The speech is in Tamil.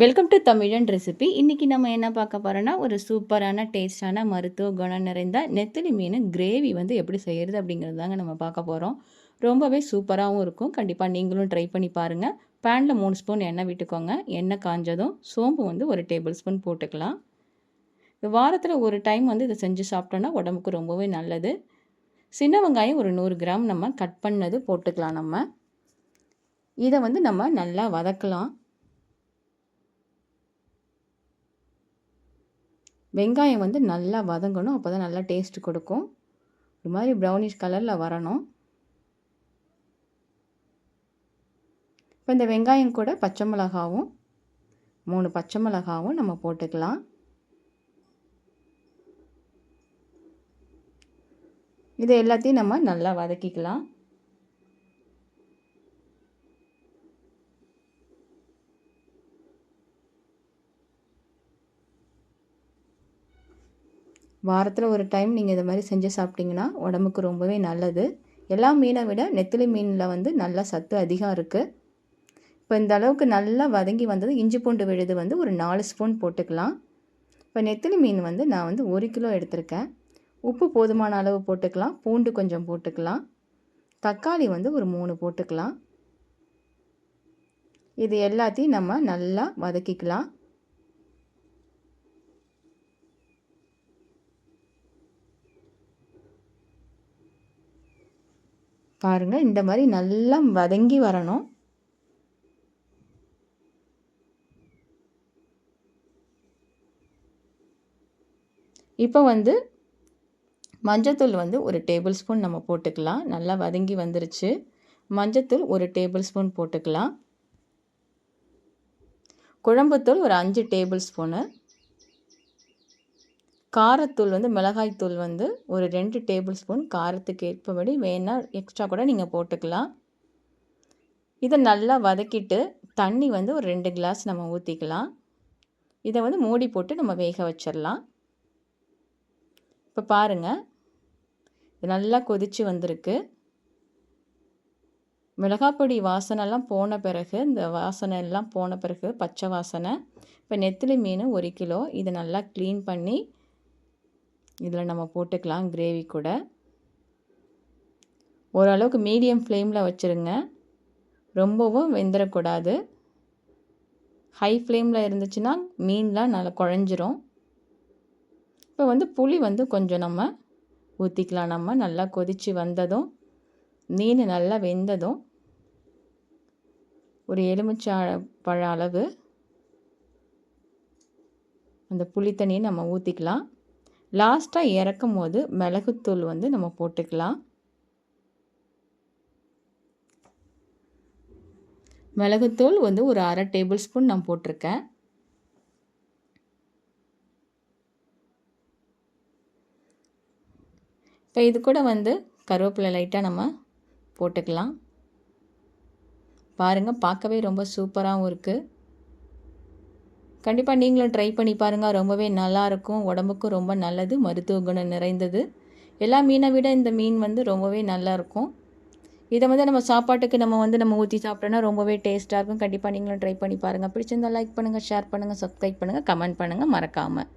வெல்கம் டு தமிழன் ரெசிபி இன்றைக்கி நம்ம என்ன பார்க்க போகிறோன்னா ஒரு சூப்பரான டேஸ்டான மருத்துவ குணம் நிறைந்த நெத்திலி மீன் கிரேவி வந்து எப்படி செய்கிறது அப்படிங்கிறது தாங்க நம்ம பார்க்க போகிறோம் ரொம்பவே சூப்பராகவும் இருக்கும். கண்டிப்பாக நீங்களும் ட்ரை பண்ணி பாருங்கள் பேனில் மூணு ஸ்பூன் எண்ணெய் விட்டுக்கோங்க. எண்ணெய் காஞ்சதும் சோம்பு வந்து ஒரு டேபிள் ஸ்பூன் போட்டுக்கலாம். வாரத்தில் ஒரு டைம் வந்து இதை செஞ்சு சாப்பிட்டோன்னா உடம்புக்கு ரொம்பவே நல்லது. சின்ன வெங்காயம் ஒரு நூறு கிராம் நம்ம கட் பண்ணது போட்டுக்கலாம் நம்ம. இதை வந்து நம்ம நல்லா வதக்கலாம். வெங்காயம் வந்து நல்லா வதங்கணும் அப்போ தான் நல்லா டேஸ்ட் கொடுக்கும். இது மாதிரி ப்ரௌனிஷ் கலரில் வரணும். இப்போ இந்த வெங்காயம் கூட பச்சை மிளகாவும் மூணு பச்சை மிளகாவும் நம்ம போட்டுக்கலாம். இது எல்லாத்தையும் நம்ம நல்லா வதக்கிக்கலாம். வாரத்தில் ஒரு டைம் நீங்கள் இதை மாதிரி செஞ்சு சாப்பிட்டிங்கன்னா உடம்புக்கு ரொம்பவே நல்லது. எல்லா மீனை விட நெத்திலி மீனில் வந்து நல்லா சத்து அதிகம் இருக்குது இப்போ இந்த அளவுக்கு நல்லா வதங்கி வந்தது இஞ்சி பூண்டு விழுது வந்து ஒரு நாலு ஸ்பூன் போட்டுக்கலாம். இப்போ நெத்திலி மீன் வந்து நான் வந்து ஒரு கிலோ எடுத்திருக்கேன். உப்பு போதுமான அளவு போட்டுக்கலாம். பூண்டு கொஞ்சம் போட்டுக்கலாம். தக்காளி வந்து ஒரு மூணு போட்டுக்கலாம். இது எல்லாத்தையும் நம்ம நல்லா வதக்கிக்கலாம். பாருங்கள் இந்த மாதிரி நல்லா வதங்கி வரணும். இப்போ வந்து மஞ்சத்தூள் வந்து ஒரு டேபிள் ஸ்பூன் நம்ம போட்டுக்கலாம். நல்லா வதங்கி வந்துருச்சு. மஞ்சத்தூள் ஒரு டேபிள் ஸ்பூன் போட்டுக்கலாம். குழம்புத்தூள் ஒரு அஞ்சு டேபிள் ஸ்பூனு. காரத்தூள் வந்து மிளகாய்த்தூள் வந்து ஒரு ரெண்டு டேபிள் ஸ்பூன் காரத்துக்கு ஏற்பபடி வேணால் எக்ஸ்ட்ரா கூட நீங்கள் போட்டுக்கலாம். இதை நல்லா வதக்கிட்டு தண்ணி வந்து ஒரு ரெண்டு கிளாஸ் நம்ம ஊற்றிக்கலாம் இதை வந்து மூடி போட்டு நம்ம வேக வச்சிடலாம் இப்போ பாருங்கள் இது நல்லா கொதித்து வந்திருக்கு. மிளகாப்பொடி வாசனைலாம் போன பிறகு இந்த வாசனை எல்லாம் போன பிறகு பச்சை வாசனை. இப்போ நெத்திலி மீன் ஒரு கிலோ. இதை நல்லா க்ளீன் பண்ணி இதில் நம்ம போட்டுக்கலாம் கிரேவி கூட. ஓரளவுக்கு மீடியம் ஃப்ளேமில் வச்சுருங்க. ரொம்பவும் வெந்துடக்கூடாது ஹை ஃப்ளேமில் இருந்துச்சுன்னா மீன்லாம் நல்லா குழஞ்சிரும். இப்போ வந்து புளி வந்து கொஞ்சம் நம்ம ஊற்றிக்கலாம் நம்ம நல்லா கொதித்து வந்ததும் மீன் நல்லா வெந்ததும் ஒரு எலுமிச்சை பழ அளவு அந்த புளித்தண்ணியை நம்ம ஊற்றிக்கலாம் லாஸ்ட்டாக இறக்கும் போது மிளகுத்தூள் வந்து நம்ம போட்டுக்கலாம். மிளகுத்தூள் வந்து ஒரு அரை டேபிள் ஸ்பூன் நான் போட்டிருக்கேன். இப்போ இது கூட வந்து கருவேப்பிலை லைட்டாக நம்ம போட்டுக்கலாம். பாருங்கள் பார்க்கவே ரொம்ப சூப்பராகவும் இருக்குது கண்டிப்பாக நீங்களும் ட்ரை பண்ணி பாருங்கள் ரொம்பவே நல்லாயிருக்கும். உடம்புக்கும் ரொம்ப நல்லது. மருத்துவ குணம் நிறைந்தது. எல்லா மீனை விட இந்த மீன் வந்து ரொம்பவே நல்லாயிருக்கும். இதை வந்து நம்ம சாப்பாட்டுக்கு நம்ம வந்து நம்ம ஊற்றி சாப்பிட்டோன்னா ரொம்பவே டேஸ்ட்டாக இருக்கும். கண்டிப்பாக நீங்களும் ட்ரை பண்ணி பாருங்கள் பிடிச்சிருந்தால் லைக் பண்ணுங்கள் ஷேர் பண்ணுங்கள் சப்ஸ்கிரைப் பண்ணுங்கள் கமெண்ட் பண்ணுங்கள் மறக்காமல்